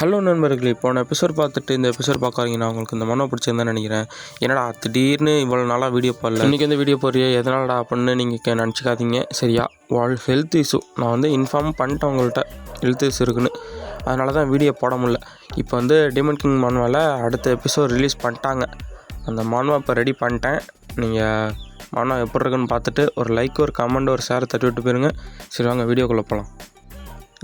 Hello நண்பர்களே போன episode பார்த்துட்டு இந்த எபிசோட் பார்க்குறீங்கன்னா உங்களுக்கு இந்த மனோ பிடிச்சிருந்தேன்னு நினைக்கிறேன். என்னடா திடீர்னு இவ்வளோ நாளாக வீடியோ போடல இன்றைக்கி வந்து வீடியோ போறியே எதனாலடா அப்படின்னு நீங்கள் நினச்சிக்காதீங்க. சரியா? வாழ் ஹெல்த் இஷ்யூ நான் வந்து இன்ஃபார்ம் பண்ணிட்டேன் உங்கள்கிட்ட ஹெல்த் இஷ்யூ இருக்குன்னு. அதனால தான் வீடியோ போட முடில இப்போ வந்து டிமன் கிங் மானுவாவில் அடுத்த எபிசோட் ரிலீஸ் பண்ணிட்டாங்க. அந்த மானுவா இப்போ ரெடி பண்ணிட்டேன். நீங்கள் மானுவா எப்படி இருக்குன்னு பார்த்துட்டு ஒரு லைக் ஒரு கமெண்ட் ஒரு ஷேர் தட்டி விட்டு போயிருங்க. சரி வாங்க வீடியோக்குள்ளே போகலாம்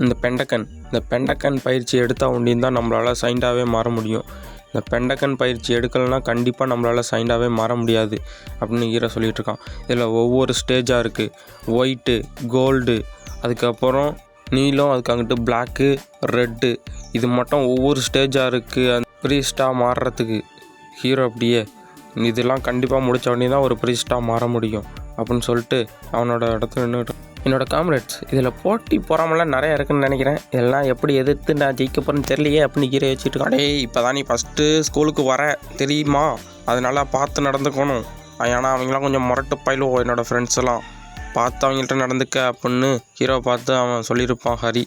இந்த பெண்டக்கன் இந்த பெண்டக்கன் பயிற்சி எடுத்தால் ஒண்டியும் தான் நம்மளால் சைண்டாகவே மாற முடியும். இந்த பெண்டக்கன் பயிற்சி எடுக்கலைன்னா கண்டிப்பாக நம்மளால் சைண்டாகவே மாற முடியாது அப்படின்னு ஹீரோ சொல்லிகிட்ருக்கான் இருக்கான். இதில் ஒவ்வொரு ஸ்டேஜாக இருக்குது ஒயிட்டு கோல்டு அதுக்கப்புறம் நீலம் அதுக்கு அங்கிட்டு பிளாக்கு ரெட்டு இது மட்டும் ஒவ்வொரு ஸ்டேஜாக இருக்குது அந்த ப்ரீஸ்டாக மாறுறதுக்கு ஹீரோ அப்படியே இதெல்லாம் கண்டிப்பாக முடித்த உடனே தான் ஒரு ப்ரீஸ்டாக மாற முடியும் அப்படின்னு சொல்லிட்டு அவனோட இடத்துல நின்றுட்டு என்னோட காம்ரேட்ஸ் இதில் போட்டி பொறாமலாம் நிறையா இருக்குன்னு நினைக்கிறேன். இதெல்லாம் எப்படி எதிர்த்து நான் ஜெயிக்க போகிறேன்னு தெரியலையே அப்படின்னு கீரை வச்சுட்டு இருக்கான். டேய் இப்போ தான் நீ ஃபஸ்ட்டு ஸ்கூலுக்கு வர தெரியுமா? அதனால பார்த்து நடந்துக்கணும். ஏன்னா அவங்களாம் கொஞ்சம் முரட்டு பயிலுவோம் என்னோடய ஃப்ரெண்ட்ஸ் எல்லாம். பார்த்து அவங்கள்ட்ட நடந்துக்க அப்படின்னு ஹீரோவை பார்த்து அவன் சொல்லியிருப்பான் ஹரி.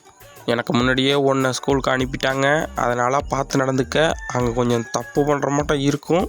எனக்கு முன்னாடியே ஒன்றை ஸ்கூலுக்கு அனுப்பிட்டாங்க. அதனால் பார்த்து நடந்துக்க. அங்கே கொஞ்சம் தப்பு பண்ணுற மட்டும் இருக்கும்.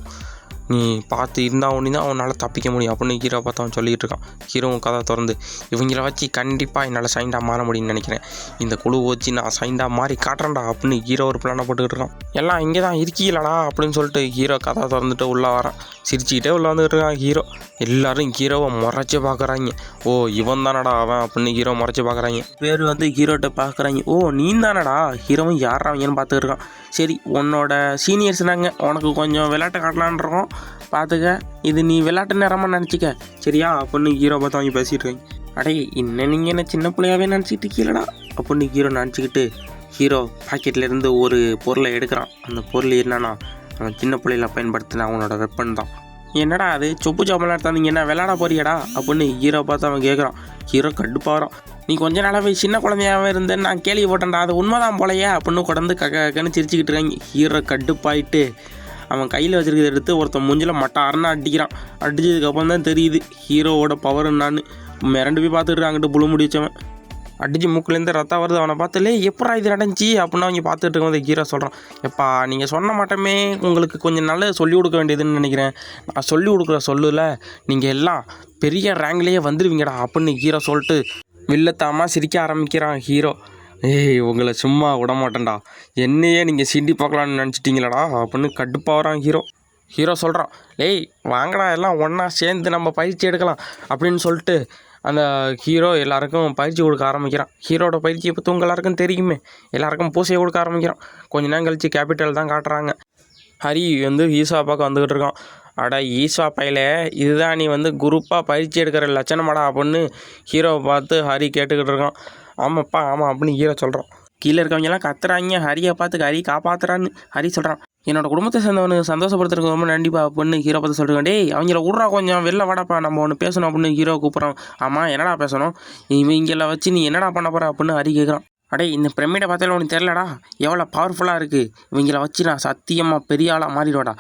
நீ பார்த்து இருந்தால் ஒன்று தான் அவனால் தப்பிக்க முடியும் அப்படின்னு ஹீரோ பார்த்து அவன் சொல்லிகிட்டு இருக்கான். ஹீரோவும் கதை திறந்து இவங்கள வச்சு கண்டிப்பாக என்னால் சைண்டாக மாற முடியும்னு நினைக்கிறேன். இந்த குழு வச்சு நான் சைண்டாக மாறி காட்டுறேன்டா அப்படின்னு ஹீரோ ஒரு பிளானை போட்டுக்கிட்டு இருக்கான். எல்லாம் இங்கே தான் இருக்கீங்களடா அப்படின்னு சொல்லிட்டு ஹீரோ கதை திறந்துட்டு உள்ளே வரான். சிரிச்சுக்கிட்டே உள்ளே வந்துக்கிட்டு இருக்கான் ஹீரோ. எல்லாரும் ஹீரோவை முறைச்சி பார்க்குறாங்க ஓ இவன் தானடா அவன் அப்படின்னு ஹீரோ முறைச்சி பார்க்குறாங்க பேர் வந்து ஹீரோட்ட பார்க்குறாங்க ஓ நீ தானடா? ஹீரோவும் யார் அவங்கன்னு பார்த்துட்டு இருக்கான். சரி உன்னோட சீனியர்ஸ் நாங்கள் உனக்கு கொஞ்சம் விளையாட்டு காட்டலான்றோம் இருக்கோம். பார்த்துக்க இது நீ விளையாட்டு நேரமாக நினச்சிக்க. சரியா? அப்படின்னு ஹீரோ பார்த்து அவங்க பேசிகிட்டு இருக்காங்க அடே இன்னும் நீங்கள் என்ன சின்ன பிள்ளையாவே நினச்சிட்டு இருக்கீங்களடா? அப்படின்னு ஹீரோ நினச்சிக்கிட்டு ஹீரோ பாக்கெட்லேருந்து ஒரு பொருளை எடுக்கிறான். அந்த பொருள் என்னன்னா அவன் சின்ன பிள்ளையில பயன்படுத்தின அவனோட வெப்பன் தான். என்னடா அது? சொப்பு சாமெல்லாம் எடுத்தாந்தீங்க என்ன விளையாட போறியடா? அப்படின்னு ஹீரோ பார்த்து அவன் கேட்குறான் ஹீரோ கடுப்பாகிறான் நீ கொஞ்ச போய் சின்ன குழந்தையாவே இருந்தேன்னு நான் கேள்விப்பட்டேன்டா. அது உண்மைதான் போலையே. அப்படின்னு குடந்து க கக்கன்னு சிரிச்சுக்கிட்டு இருக்காங்க. ஹீரோ கடுப்பாயிட்டு அவன் கையில் வச்சிருக்கிறத எடுத்து ஒருத்தன் மூஞ்சில் மட்டாருன்னு அடிக்கிறான். அடித்ததுக்கப்புறம் தான் தெரியுது ஹீரோவோட பவர் என்னான்னு. மிரண்டு போய் பார்த்துட்டு அங்கிட்டு புழு முடிச்சவன் அடிச்சு மூக்குலேருந்து ரத்தம் வருது அவனை பார்த்துலே எப்படா இது நடந்துச்சு? அப்படின்னு அவங்க பார்த்துட்டு இருக்கும்போது ஹீரோ சொல்கிறான் எப்பா நீங்கள் சொன்ன மாட்டமே உங்களுக்கு கொஞ்சம் நல்ல சொல்லிக் கொடுக்க வேண்டியதுன்னு நினைக்கிறேன். நான் சொல்லிக் கொடுக்குற சொல்லல நீங்கள் எல்லாம் பெரிய ரேங்க்லேயே வந்துடுவீங்கடா அப்படின்னு ஹீரோ சொல்லிட்டு வில்லத்தாமல் சிரிக்க ஆரம்பிக்கிறான் ஹீரோ ஏய் உங்களை சும்மா விட மாட்டேன்டா என்னையே நீங்கள் சிண்டி பார்க்கலான்னு நினச்சிட்டீங்களாடா அப்படின்னு கடுப்பாகிறான் ஹீரோ. ஹீரோ சொல்கிறான் டேய் வாங்கடா எல்லாம் ஒன்றா சேர்ந்து நம்ம பயிற்சி எடுக்கலாம் அப்படின்னு சொல்லிட்டு அந்த ஹீரோ எல்லாருக்கும் பயிற்சி கொடுக்க ஆரம்பிக்கிறான். ஹீரோட பயிற்சியை பற்றி உங்கள் எல்லாருக்கும் தெரியுமே. எல்லாருக்கும் பூசையை கொடுக்க ஆரம்பிக்கிறான். கொஞ்ச நேரம் கழிச்சு கேபிட்டல் தான் காட்டுறாங்க. ஹரி வந்து ஈசா பார்க்க வந்துக்கிட்டு இருக்கான். அட ஈஸ்வா பையில இதுதான் நீ வந்து குரூப்பாக பயிற்சி எடுக்கிற லட்சணமாடா அப்படின்னு ஹீரோவை பார்த்து ஹரி கேட்டுக்கிட்டு இருக்கான். ஆமாப்பா ஆமாம் அப்படின்னு ஹீரோ சொல்கிறான் கீழே இருக்கவங்கலாம் கத்துறாங்க. ஹரியை பார்த்து ஹரி காப்பாத்துறான்னு ஹரி சொல்கிறான் என்னோட குடும்பத்தை சேர்ந்தவனுக்கு சந்தோஷப்படுத்துறதுக்கு ரொம்ப நண்டிப்பா அப்படின்னு ஹீரோ பார்த்து சொல்கிறேன் டேய் அவங்கள விட்றா கொஞ்சம். வெளில வாடாப்பா. நம்ம ஒன்று பேசணும் அப்படின்னு ஹீரோ கூப்பிட்றான். ஆமாம் என்னடா பேசணும்? இவங்கள வச்சு நீ என்னடா பண்ண போகிற அப்படின்னு ஹரி கேட்குறான் அடே இந்த பிரமிடை பார்த்தாலும் உனக்கு தெரிலடா எவ்வளோ பவர்ஃபுல்லாக இருக்குது இவங்கள வச்சு நான் சத்தியமாக பெரிய ஆளாக மாறிடுவாடா.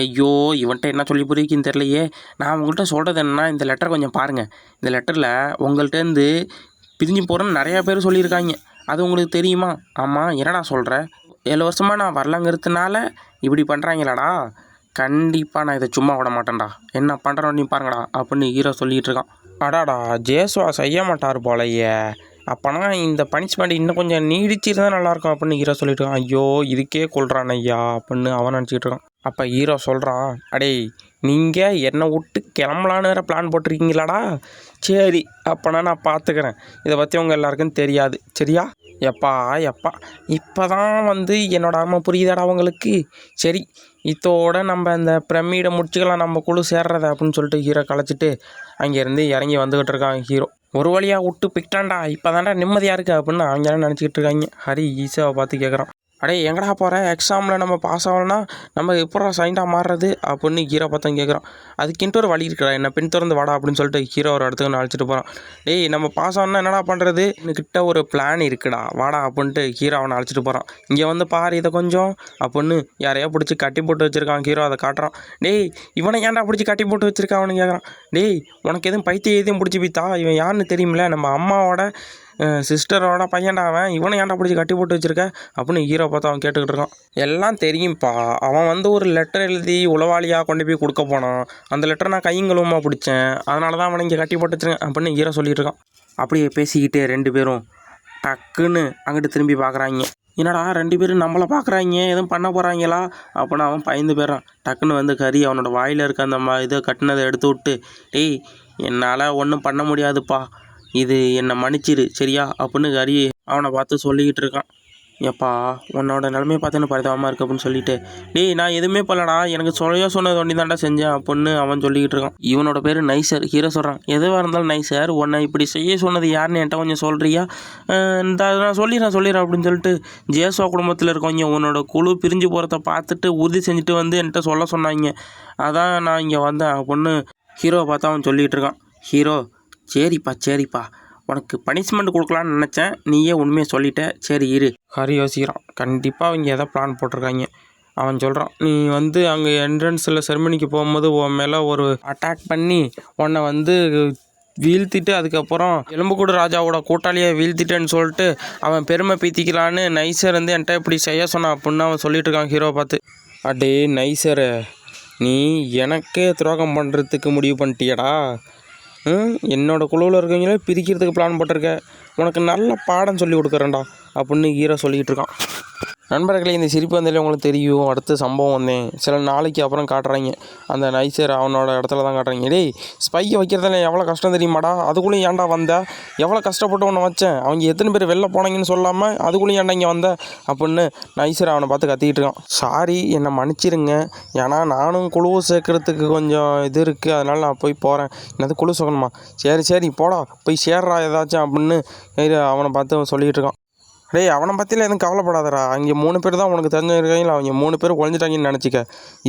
ஐயோ இவன்கிட்ட என்ன சொல்லி புரியுதுன்னு தெரிலையே நான் உங்கள்கிட்ட சொல்கிறது என்னன்னா இந்த லெட்டர் கொஞ்சம் பாருங்கள் இந்த லெட்டரில் உங்கள்கிட்டேருந்து பிரிஞ்சு போகிறேன்னு நிறையா பேர் சொல்லியிருக்காங்க. அது உங்களுக்கு தெரியுமா? ஆமாம் என்னடா சொல்கிற ஏழு வருஷமாக நான் வரலங்கிறதுனால இப்படி பண்ணுறாங்களாடா கண்டிப்பாக நான் இதை சும்மா விட மாட்டேன்டா. என்ன பண்ணுறோம் நீ பாருங்கடா அப்படின்னு ஹீரோ சொல்லிகிட்டு இருக்கான். அடாடா ஜேசுவா செய்ய மாட்டார் போலையே. அப்போனா இந்த பனிஷ்மெண்ட் இன்னும் கொஞ்சம் நீடிச்சிருந்தா நல்லாயிருக்கும் அப்படின்னு ஹீரோ சொல்லிட்டு இருக்கான். ஐயோ இதுக்கே கொள்றான் ஐயா அப்படின்னு அவன் நினச்சிக்கிட்டு இருக்கான். அப்போ ஹீரோ சொல்கிறான் அடேய் நீங்கள் என்னை விட்டு கிளம்பலான்னு வேறு பிளான் போட்டிருக்கீங்களாடா? சரி அப்போனா நான் பார்த்துக்கிறேன் இதை பற்றி உங்கள் எல்லாருக்கும் தெரியாது. சரியா? எப்பா எப்பா. இப்போ தான் வந்து என்னோட அம்மா புரியுதாடா அவங்களுக்கு சரி இதோட நம்ம இந்த பிரமிடை முடிச்சுக்கலாம் நம்ம குழு சேர்றத அப்படின்னு சொல்லிட்டு ஹீரோ களைச்சிட்டு அங்கேருந்து இறங்கி வந்துக்கிட்டு இருக்கான் ஹீரோ ஒரு வழியாக விட்டு பிக்டான்டா இப்போ தான்டா நிம்மதியாக இருக்கு அப்படின்னு அவங்க நினச்சிக்கிட்டு இருக்காங்க. ஹரி ஈஸாவை பார்த்து கேட்குறான் அடே எங்கடா போகிற எக்ஸாமில் நம்ம பாஸ் ஆகலைன்னா நம்ம எப்படா சைண்டாக மாறுறது? அப்படின்னு ஹீரோ பார்த்தா கேட்குறான் அதுக்கின்ட்டு ஒரு வழி இருக்குடா. என்ன பின் திறந்து வாடா அப்படின்னு சொல்லிட்டு ஹீரோ ஒரு இடத்துக்கு நான் அழைச்சிட்டு போகிறான் டேய் நம்ம பாஸ் ஆகணும்னா என்னடா பண்ணுறது கிட்ட ஒரு பிளான் இருக்குடா. வாடா அப்படின்ட்டு ஹீரோ அவனை அழைச்சிட்டு போகிறான் இங்கே வந்து பாரு இதை கொஞ்சம் அப்படின்னு யாரையோ பிடிச்சி கட்டி போட்டு வச்சிருக்கான் ஹீரோ அதை காட்டுறான். டேய் இவனை ஏன்டா பிடிச்சி கட்டி போட்டு வச்சுருக்கான் அவனு கேட்குறான் டேய் உனக்கு எதுவும் பைத்தியம் எதுவும் பிடிச்சி பித்தா இவன் யாருன்னு தெரியுமில நம்ம அம்மாவோட சிஸ்டரோட பையன்டா அவன். இவனை ஏன்டா பிடிச்சி கட்டி போட்டு வச்சிருக்க? அப்படின்னு ஹீரோ பார்த்து அவன் கேட்டுக்கிட்டு இருக்கான். எல்லாம் தெரியும்ப்பா அவன் வந்து ஒரு லெட்டர் எழுதி உளவாளியாக கொண்டு போய் கொடுக்க போனான். அந்த லெட்டர் நான் கையங்களுமா பிடிச்சேன். அதனால தான் அவனை இங்கே கட்டி போட்டு வச்சிருக்கேன் அப்படின்னு ஹீரோ சொல்லிட்டு இருக்கான். அப்படியே பேசிக்கிட்டே ரெண்டு பேரும் டக்குன்னு அங்கிட்டு திரும்பி பார்க்குறாங்க என்னடா ரெண்டு பேரும் நம்மளை பார்க்குறாங்க எதுவும் பண்ண போகிறாங்களா அப்படின்னு அவன் பயந்து போயிடுறான். டக்குன்னு வந்து கறி அவனோட வாயில் இருக்க அந்த இதை கட்டினதை எடுத்து விட்டு டேய் என்னால் ஒன்றும் பண்ண முடியாதுப்பா. இது என்னை மன்னிச்சிரு சரியா? அப்படின்னு ஹரி அவனை பார்த்து சொல்லிக்கிட்டு இருக்கான். எப்பா உன்னோட நிலைமையை பார்த்து எனக்கு பரிதாபமாக இருக்கு அப்படின்னு சொல்லிட்டு. டேய் நான் எதுவுமே பண்ணலடா. எனக்கு சொல்லையோ சொன்னது ஒண்டி தாண்டா செஞ்சேன் அப்படின்னு அவன் சொல்லிக்கிட்டு இருக்கான். இவனோட பேர் நைசர் ஹீரோ சொல்கிறான் எதுவாக இருந்தாலும் நைசர் உன்னை இப்படி செய்ய சொன்னது யாருன்னு என்கிட்ட கொஞ்சம் சொல்கிறியா இந்த நான் சொல்லிடுறேன் சொல்லிடுறேன் அப்படின்னு சொல்லிட்டு ஜேசோ குடும்பத்தில் இருக்கவங்க உன்னோட குழு பிரிஞ்சு போகிறத பார்த்துட்டு உறுதி செஞ்சுட்டு வந்து என்கிட்ட சொல்ல சொன்னாங்க. அதான் நான் இங்கே வந்தேன் அப்படின்னு ஹீரோவை பார்த்து அவன் சொல்லிகிட்டு இருக்கான். ஹீரோ சரிப்பா சரிப்பா. உனக்கு பனிஷ்மெண்ட் கொடுக்கலான்னு நினச்சேன். நீயே உண்மையை சொல்லிட்ட. சரி இரு. ஹரி யோசிக்கிறான். கண்டிப்பாக அவங்க ஏதோ பிளான் போட்டிருக்காங்க. அவன் சொல்கிறான் நீ வந்து அங்கே என்ட்ரன்ஸில் செரமனிக்கு போகும்போது உன் மேலே ஒரு அட்டாக் பண்ணி உன்னை வந்து வீழ்த்திட்டு அதுக்கப்புறம் எலும்புக்கூடு ராஜாவோட கூட்டாளியை வீழ்த்திட்டேன்னு சொல்லிட்டு அவன் பெருமை பீத்திக்கலான்னு நைசர் வந்து என்கிட்ட இப்படி செய்ய சொன்னான் அப்படின்னு அவன் சொல்லிட்டு இருக்கான் ஹீரோ பார்த்து. அடே நைசரு நீ எனக்கே துரோகம் பண்ணுறதுக்கு முடிவு பண்ணிட்டியடா. ம் என்னோட குழுவில் இருக்கவங்களே பிரிக்கிறதுக்கு பிளான் போட்டிருக்க. உனக்கு நல்ல பாடம் சொல்லி கொடுக்குறேன்டா அப்படின்னு ஹீரோ சொல்லிக்கிட்டு இருக்கான். நண்பர்களே இந்த சிரிப்பு வந்தாலே உங்களுக்கு தெரியும் அடுத்த சம்பவம் வந்தேன் சில நாளைக்கு அப்புறம் காட்டுறாங்க. அந்த நைசர் அவனோட இடத்துல தான் காட்டுறாங்க. டேய் ஸ்பையை வைக்கிறதுல எவ்வளோ கஷ்டம் தெரியுமாடா? அதுக்குள்ளேயும் ஏன்டா வந்த? எவ்வளோ கஷ்டப்பட்டு உன்னை வச்சேன்? அவங்க எத்தனை பேர் வெளில போனாங்கன்னு சொல்லாமல் அதுக்குள்ளேயும் ஏன்டா இங்கே வந்த? அப்படின்னு நைசர் அவனை பார்த்து கத்திக்கிட்டு இருக்கான். சாரி என்னை மன்னிச்சிருங்க. ஏன்னா நானும் குழுவை சேர்க்கறதுக்கு கொஞ்சம் இது இருக்குது அதனால் நான் போய் போகிறேன் என்னது குழு சேர்க்கணுமா சரி சரி போடா. போய் சேர்றா ஏதாச்சும் அப்படின்னு அவனை பார்த்து அவன் சொல்லிக்கிட்டு இருக்கான். டேய் அவனை பற்றிலாம் எதுவும் கவலைப்படாதடா. அங்கே மூணு பேர் தான் உனக்கு தெரிஞ்சிருக்காங்களா? அவங்க மூணு பேர் குழஞ்சிட்டாங்கன்னு நினச்சிக்க.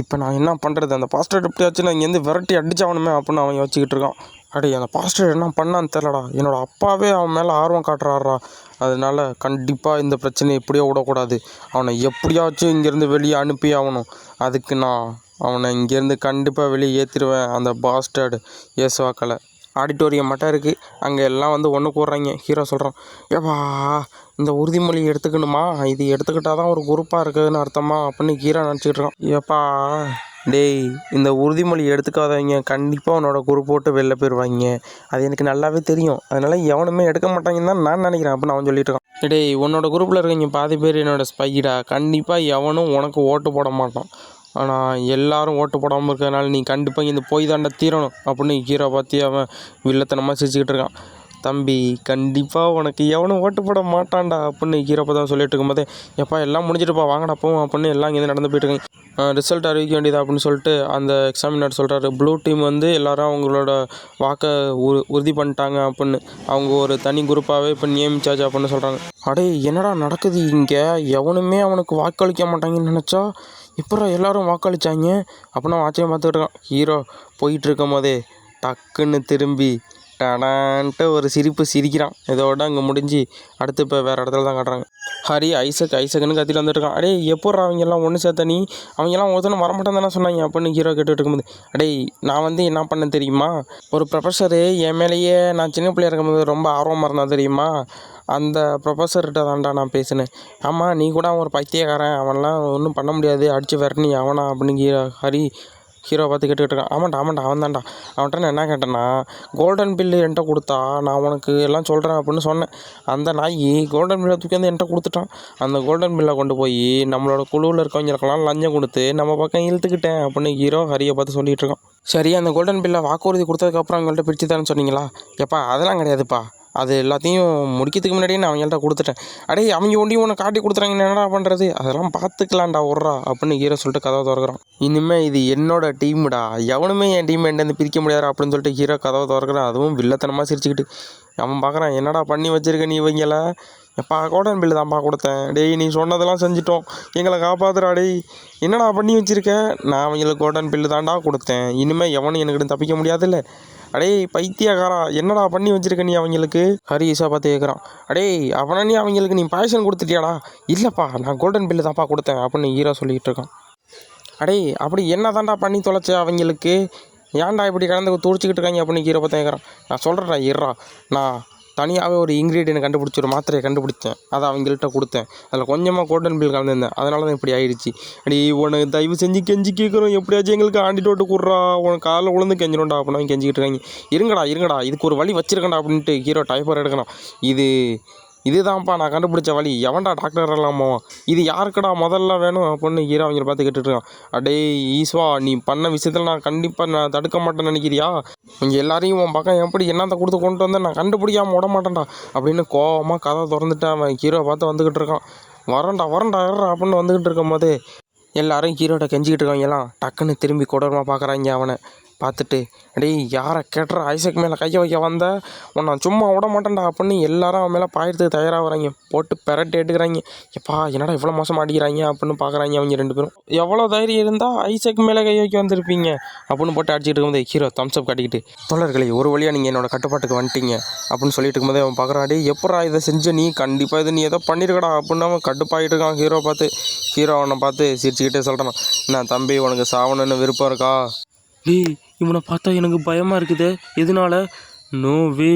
இப்போ நான் என்ன பண்ணுறது அந்த பாஸ்டர் எப்படியாச்சும் நான் இங்கேருந்து விரட்டி அடிச்சாகணுமே அப்படின்னு அவன் யோசிச்சுக்கிட்டு இருக்கான். அடே அந்த பாஸ்டர் என்ன பண்ணான்னு தெரிலடா என்னோட அப்பாவே அவன் மேலே ஆர்வம் காட்டுறாரா அதனால கண்டிப்பாக இந்த பிரச்சனையை இப்படியே விடக்கூடாது. அவனை எப்படியாச்சும் இங்கேருந்து வெளியே அனுப்பி ஆகணும். அதுக்கு நான் அவனை இங்கேருந்து கண்டிப்பாக வெளியே ஏற்றிடுவேன் அந்த பாஸ்டர்டு. இயேசுவாக்களை ஆடிட்டோரியம் மட்டும் இருக்குது அங்கே எல்லாம் வந்து ஒன்று கூடுறாங்க ஹீரோ சொல்கிறான் ஏப்பா இந்த உறுதிமொழி எடுத்துக்கணுமா? இது எடுத்துக்கிட்டால் தான் ஒரு குரூப்பாக இருக்குதுன்னு அர்த்தமா? அப்படின்னு ஹீரோ நினச்சிக்கிட்டு இருக்கான். ஏப்பா டேய் இந்த உறுதிமொழி எடுத்துக்காதவங்க கண்டிப்பாக உன்னோட குரூப் போட்டு வெளில போயிடுவாங்க அது எனக்கு நல்லாவே தெரியும். அதனால் எவனுமே எடுக்க மாட்டாங்கன்னு தான் நான் நினைக்கிறேன் அப்படின்னு அவன் சொல்லிட்டு இருக்கான். டேய் உன்னோட குரூப்பில் இருக்கீங்க பாதி பேர் என்னோட ஸ்பைடா கண்டிப்பாக எவனும் உனக்கு ஓட்டு போட மாட்டான். ஆனால் எல்லாரும் ஓட்டு போடாமல் இருக்கிறதுனால நீ கண்டிப்பாக இந்த போய் தாண்டா தீரணும் அப்படின்னு ஹீரோ பார்த்து அவன் வில்லத்தனமாக சிரிச்சுக்கிட்டு இருக்கான். தம்பி கண்டிப்பாக உனக்கு எவனும் ஓட்டு போட மாட்டான்டா அப்படின்னு ஹீரோ தான் சொல்லிட்டு இருக்கும்போதே எப்பா எல்லாம் முடிஞ்சிட்டுப்பா வாங்கடா போவோம் அப்படின்னு எல்லாம் இங்கேருந்து நடந்து போயிட்டு இருக்காங்க. ரிசல்ட் அறிவிக்க வேண்டியது அப்படின்னு சொல்லிட்டு அந்த எக்ஸாமினர் சொல்கிறாரு ப்ளூ டீம் வந்து எல்லாரும் அவங்களோட வாக்கை உறு உறுதி பண்ணிட்டாங்க அப்படின்னு. அவங்க ஒரு தனி குரூப்பாகவே இப்போ நியமிச்சாச்சு அப்படின்னு சொல்கிறாங்க அடே என்னடா நடக்குது இங்கே? எவனுமே அவனுக்கு வாக்களிக்க மாட்டாங்கன்னு நினச்சா? இப்போ எல்லோரும் வாக்களிச்சாங்க. அப்படின்னு அவன் ஆச்சரியம் பார்த்துக்கிட்டு இருக்கான் ஹீரோ போயிட்டுருக்கும் போதே டக்குன்னு திரும்பி டடான்ட்டு ஒரு சிரிப்பு சிரிக்கிறான். இதோட அங்கே முடிஞ்சு அடுத்து இப்போ வேறு இடத்துல தான் காட்டுறாங்க. ஹரி ஐசக் ஐசக்னு கத்திட்டு வந்துட்டு இருக்கான் அடே எப்போ அவங்க எல்லாம் ஒன்று சேர்த்த நீ? அவங்க எல்லாம் ஒருத்தனும் வரமாட்டேன் தானே சொன்னாங்க. அப்படின்னு ஹீரோ கேட்டுட்டு இருக்கும்போது அடே நான் வந்து என்ன பண்ணேன் தெரியுமா? ஒரு ப்ரொஃபஸரு என் மேலேயே நான் சின்ன பிள்ளையா இருக்கும்போது ரொம்ப ஆர்வமாக இருந்தால் தெரியுமா? அந்த ப்ரொஃபஸர்கிட்ட தான்டா நான் பேசினேன். ஆமாம் நீ கூட அவன் ஒரு பைத்தியக்காரன். அவன்லாம் ஒன்றும் பண்ண முடியாது. அடித்து விரட்டி அவனா அப்படின்னு ஹீரோ ஹரி ஹீரோ பார்த்து கேட்டுக்கிட்டு இருக்கான். ஆமாண்டா ஆமாண்டா அவன் தான்டா அவன்கிட்ட நான் என்ன கேட்டேன்னா கோல்டன் பில்லு என்கிட்ட கொடுத்தா நான் உனக்கு எல்லாம் சொல்கிறேன் அப்படின்னு சொன்னேன். அந்த நாய் கோல்டன் பில்லை தூக்கி வந்து என்கிட்ட கொடுத்துட்டான். அந்த கோல்டன் பில்லை கொண்டு போய் நம்மளோட குழுவில் இருக்கவங்களுக்கெல்லாம் லஞ்சம் கொடுத்து நம்ம பக்கம் இழுத்துக்கிட்டேன் அப்படின்னு ஹீரோ ஹரியை பார்த்து சொல்லிகிட்டு இருக்கான். சரி அந்த கோல்டன் பில்லை வாக்குறுதி கொடுத்ததுக்கப்புறம் அவங்கள்ட்ட பிரித்து தரேன்னு சொன்னீங்களா? எப்பா அதெல்லாம் கிடையாதுப்பா. அது எல்லாத்தையும் முடிக்கிறதுக்கு முன்னாடியே நான் அவங்கள்ட்ட கொடுத்துட்டேன். அடே அவங்க ஒண்டியும் ஒன்று காட்டி கொடுத்துறாங்க என்னடா பண்ணுறது அதெல்லாம் பார்த்துக்கலாம்டா உட்றா அப்படின்னு ஹீரோ சொல்லிட்டு கதவை திறக்கிறான். இனிமேல் இது என்னோட டீமுடா. எவனுமே என் டீம் என்கிட்ட பிரிக்க முடியாது அப்படின்னு சொல்லிட்டு ஹீரோ கதவை திறக்கிறான். அதுவும் வில்லத்தனமாக சிரிச்சுக்கிட்டு அவன் பார்க்குறான் என்னடா பண்ணி வச்சிருக்க நீ இவங்கள? எப்பா கோடன் பில்லு தான்ப்பா கொடுத்தேன். டேய் நீ சொன்னதெல்லாம் செஞ்சிட்டோம். எங்களை காப்பாத்துறா டேய். என்னடா பண்ணி வச்சிருக்க? நான் அவங்களுக்கு கோடன் பில்லு தான்டா கொடுத்தேன். இனிமேல் எவனும் எனக்கு தப்பிக்க முடியாதுல்ல. அடே பைத்தியக்காரா என்னடா பண்ணி வச்சிருக்க நீ அவங்களுக்கு? ஹரி பார்த்து கேட்குறான் அடே அவனை நீ அவங்களுக்கு நீ பாய்சன் கொடுத்துட்டியாடா? இல்லைப்பா நான் கோல்டன் பில்லு தான்ப்பா கொடுத்தேன் அப்படின்னு ஹீரோ சொல்லிகிட்டு இருக்கான். அடே அப்படி என்ன தான்டா பண்ணி தொலைச்ச அவங்களுக்கு? ஏன்டா இப்படி கடந்து துடிச்சிக்கிட்டு இருக்காங்க அப்படின்னு ஹீரோ பார்த்து கேட்குறான் நான் சொல்கிறேன்டா இருறா நான் தனியாகவே ஒரு இன்க்ரீடியன்ட் கண்டுபிடிச்சி ஒரு மாத்திரையை கண்டுபிடிச்சேன் அதை அவங்கள்ட்ட கொடுத்தேன். அதில் கொஞ்சமாக கோல்டன் பில் கலந்துருந்தேன். அதனால தான் இப்படி ஆயிடுச்சு. அடி உனக்கு தயவு செஞ்சு கெஞ்சி கேட்குறோம் எப்படியாச்சும் எங்களுக்கு ஆண்டிடோட்டு கூடுறா. உனக்கு காலைல விழுந்து கெஞ்சிடும்டா அப்படின்னு கெஞ்சிக்கிட்டு இருக்காங்க. இருங்கடா இருங்கடா. இதுக்கு ஒரு வழி வச்சிருக்கேன்டா அப்படின்ட்டு ஹீரோ டைப்பர் எடுக்கணும். இது இதுதான்ப்பா நான் கண்டுபிடிச்ச வழி. எவன்டா டாக்டர் இல்லாமோ இது யாருக்குடா முதல்ல வேணும்? அப்படின்னு ஹீரோ அவங்கள பார்த்து கேட்டுட்டு இருக்கான் அடே ஈஸ்வா நீ பண்ண விஷயத்தில் நான் கண்டிப்பாக நான் தடுக்க மாட்டேன்னு நினைக்கிறியா? இங்கே எல்லாரையும் உன் பக்கம் எப்படி என்னத்தை கொடுத்து கொண்டு வந்தேன் நான் கண்டுபிடிக்காம விட மாட்டேன்டா? அப்படின்னு கோவமாக கதை திறந்துட்டு அவன். ஹீரோ பார்த்து வந்துக்கிட்டு இருக்கான். வரண்டா வரண்டா வரேன் அப்படின்னு வந்துக்கிட்டு இருக்கும் போது எல்லாரும் ஹீரோட கெஞ்சிக்கிட்டு இருக்காங்க எல்லாம் டக்குன்னு திரும்பி கொடூரமாக பார்க்குறாங்க அவனை. பார்த்துட்டு டேய் யாரை கேட்டுற? ஐசக் மேலே கையை வைக்க வந்த? உன்னை சும்மா விட மாட்டேன்டா அப்படின்னு எல்லாரும் அவன் மேலே பாயறதுக்கு தயாராகிறாங்க. போட்டு பெரட்டி எடுக்கிறாங்க. எப்பா என்னடா இவ்வளோ மோசமாக அடிக்கிறாங்க? அப்படின்னு பார்க்குறாங்க அவங்க ரெண்டு பேரும். எவ்வளோ தைரியம் இருந்தால் ஐசக் மேலே கை வைக்க வந்திருப்பீங்க? அப்படின்னு போட்டு அடிச்சிட்டு இருக்கும்போது ஹீரோ தம்ஸ் அப் காட்டிக்கிட்டு தோழர்களே ஒரு வழியாக நீங்கள் என்னோட கட்டுப்பாட்டுக்கு வந்துட்டீங்க. அப்படின்னு சொல்லிட்டு இருக்கும்போது அவன் பார்க்குறான் டேய் எப்படா இதை செஞ்ச? நீ கண்டிப்பாக இது நீ ஏதோ பண்ணிருக்கடா. அப்படின்னு அவன் கடுப்பாகிட்டு இருக்கான் ஹீரோ பார்த்து. ஹீரோ அவனை பார்த்து சிரிச்சுக்கிட்டே சொல்கிறான் நான் தம்பி உனக்கு சாவணுன்னு விருப்பம் இருக்கா? டேய் இவனை பார்த்தா எனக்கு பயமாக இருக்குது. எதனால? No way.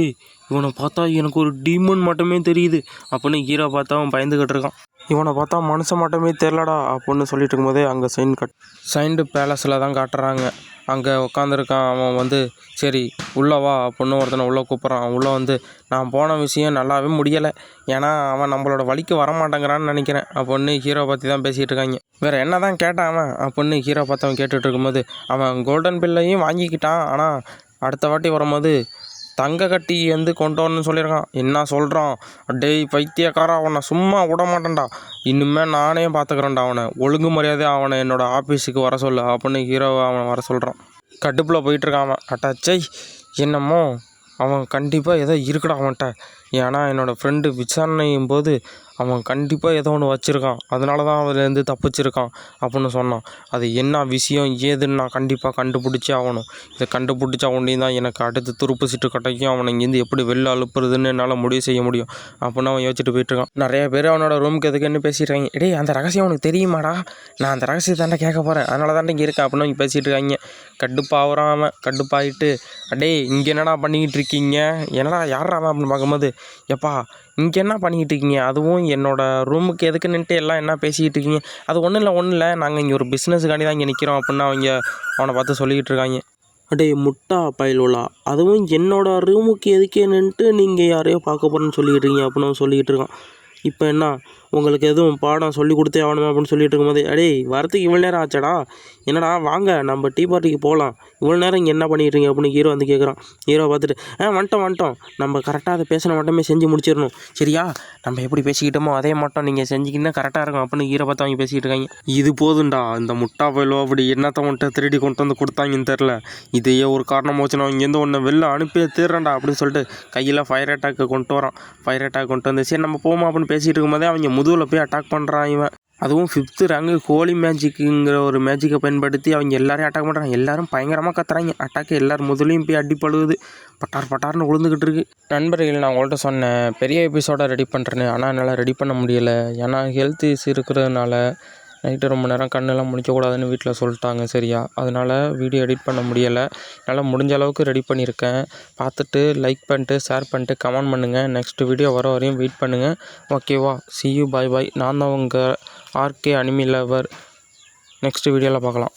இவனை பார்த்தா எனக்கு ஒரு டீமன் மட்டுமே தெரியுது. அப்படின்னு ஹீரோ பார்த்தா அவன் பயந்துக்கிட்டு இருக்கான். இவனை பார்த்தா மனுஷன் மட்டுமே தெரிலடா அப்படின்னு சொல்லிட்டு இருக்கும்போதே அங்கே சைன் கட் சைன்டு பேலஸில் தான் காட்டுறாங்க. அங்கே உட்காந்துருக்கான் அவன் வந்து சரி உள்ளே வா. பொண்ணு ஒருத்தனை உள்ளே கூப்பிட்றான். அவன் உள்ளே வந்து நான் போன விஷயம் நல்லாவே முடியலை. ஏன்னா அவன் நம்மளோட வழிக்கு வரமாட்டேங்கிறான்னு நினைக்கிறேன். அப்படின்னு ஹீரோ பற்றி தான் பேசிகிட்டு இருக்காங்க. வேறு என்ன தான் கேட்டான் அவன்? பொண்ணு ஹீரோ பார்த்து அவன் இருக்கும்போது அவன் கோல்டன் பில்லையும் வாங்கிக்கிட்டான். ஆனால் அடுத்த வாட்டி வரும்போது தங்க கட்டி வந்து கொண்டு வரணும்னு சொல்லியிருக்கான். என்ன சொல்கிறான் டேய் பைத்தியக்காரா அவனை சும்மா விட மாட்டேன்டா இனிமே நானே பார்த்துக்கிறேன்டா அவனை. ஒழுங்கு மரியாதை அவனை என்னோடய ஆஃபீஸுக்கு வர சொல்லு. அப்படின்னு ஹீரோவை அவன் வர சொல்கிறான் கடுப்பில் போயிட்டுருக்கான் அவன். அட்டாச்சை என்னமோ? அவன் கண்டிப்பாக ஏதோ இருக்குடா அவன்கிட்ட. ஏன்னா என்னோடய ஃப்ரெண்டு விசாரணையும் போது அவன் கண்டிப்பாக ஏதோ ஒன்று வச்சுருக்கான். அதனால தான் அதுலேருந்து தப்பிச்சிருக்கான் அப்புடின்னு சொன்னான். அது என்ன விஷயம் ஏதுன்னு நான் கண்டிப்பாக கண்டுபிடிச்சே ஆகணும். இதை கண்டுபிடிச்சா ஒன்றே தான் எனக்கு அடுத்து துருப்பு சீட்டு கட்டைக்கும். அவனை இங்கேருந்து எப்படி வெளில அழுப்புறதுன்னு என்னால் முடிவு செய்ய முடியும் அப்படின்னு அவன் யோசிச்சுட்டு போயிட்டுருக்கான் நிறைய பேர் அவனோட ரூமுக்கு எதுக்குன்னு பேசிடுறாங்க டேய் அந்த ரகசியம் உனக்கு தெரியுமாடா? நான் அந்த ரகசியத்தாண்டா கேட்க போகிறேன் அதனால தாண்டா இங்கே இருக்கேன் அப்படின்னு அவங்க பேசிகிட்டு இருக்காங்க. கடுப்பாகிறான் அவன் கடுப்பாயிட்டு அடே இங்கே என்னடா பண்ணிக்கிட்டு இருக்கீங்க? என்னடா யாரா அவன்? அப்படின்னு பார்க்கும்போது எப்பா இங்கே என்ன பண்ணிக்கிட்டு இருக்கீங்க? அதுவும் என்னோடய ரூமுக்கு எதுக்கு நின்றுட்டு எல்லாம் என்ன பேசிக்கிட்டு இருக்கீங்க? அது ஒன்றும் இல்லை ஒன்றும் இல்லை. நாங்கள் இங்கே ஒரு பிஸ்னஸுக்காண்டி தான் இங்கே நிற்கிறோம் அப்படின்னு அவங்க அவனை பார்த்து சொல்லிக்கிட்டு இருக்காங்க. அடே முட்டா பயலுலா. அதுவும் என்னோட ரூமுக்கு எதுக்கே நின்றுட்டு நீங்கள் யாரையோ பார்க்க போகிறேன்னு சொல்லிக்கிட்டு இருக்கீங்க அப்படின்னு சொல்லிக்கிட்டு இருக்கான். இப்போ என்ன? உங்களுக்கு எதுவும் பாடம் சொல்லி கொடுத்தே ஆகணுமா அப்படின்னு சொல்லிட்டு இருக்கும்போது அடே வரத்துக்கு இவ்வளோ நேரம் ஆச்சடா. என்னடா வாங்க நம்ம டீ பார்ட்டிக்கு போகலாம். இவ்வளோ நேரம் இங்கே என்ன பண்ணிட்டு இருக்கீங்க அப்படின்னு ஹீரோ வந்து கேட்குறான் ஹீரோ பார்த்துட்டு ஆ வந்துட்டோம் வந்துட்டோம் நம்ம கரெக்டாக அதை பேசின மட்டுமே செஞ்சு முடிச்சிடணும். சரியா? நம்ம எப்படி பேசிக்கிட்டோமோ அதே மட்டும் நீங்கள் செஞ்சிக்கின்னா கரெக்டாக இருக்கும் அப்படின்னு ஹீரோ பார்த்து அவங்க பேசிக்கிட்டு இருக்காங்க. இது போதும்டா. இந்த முட்டா பயிலோ அப்படி என்னத்த வந்துட்டு திருடி கொண்டு வந்து கொடுத்தாங்கன்னு தெரில இதையே ஒரு காரணமாக வச்சு நான் இங்கேருந்து ஒன்று வெளில அனுப்பியே தீர்றேன்டா அப்படின்னு சொல்லிட்டு கையில் ஃபயர் அட்டாக்கு கொண்டு வரான். ஃபயர் அட்டாக் கொண்டு வந்து சரி நம்ம போமா அப்படின்னு பேசிகிட்டு இருக்கும்போதே அவங்க முதுகில் போய் அட்டாக் பண்ணுறான் இவன். அதுவும் ஃபிஃப்த்து ரேங்கு கோலி மேஜிக்குங்கிற ஒரு மேஜிக்கை பயன்படுத்தி அவங்க எல்லாரையும் அட்டாக் பண்ணுறாங்க எல்லாரும் பயங்கரமாக கத்துறாங்க. அட்டாக்கு எல்லார் முதலையும் போய் அடி பட்டார் பட்டார்னு விழுந்துக்கிட்டு இருக்கு. நண்பர்கள் நான் உங்கள்கிட்ட சொன்னேன் பெரிய எபிசோடை ரெடி பண்ணுறேன்னு ஆனால் என்னால் ரெடி பண்ண முடியலை. ஏன்னா ஹெல்த் இஷ்யூ இருக்கிறதுனால நைட்டு ரொம்ப நேரம் கண்ணெல்லாம் முழிக்கக்கூடாதுன்னு வீட்டில் சொல்லிட்டாங்க சரியா? அதனால் வீடியோ எடிட் பண்ண முடியலை. என்னால் முடிஞ்ச அளவுக்கு ரெடி பண்ணியிருக்கேன். பார்த்துட்டு லைக் பண்ணிட்டு ஷேர் பண்ணிட்டு கமெண்ட் பண்ணுங்கள் நெக்ஸ்ட் வீடியோ வர வரையும் வெயிட் பண்ணுங்கள் ஓகேவா? சி யூ பாய் பாய் நான் தான் உங்கள் ஆர்கே அனிமி லவர். நெக்ஸ்ட் வீடியோவில் பார்க்கலாம்.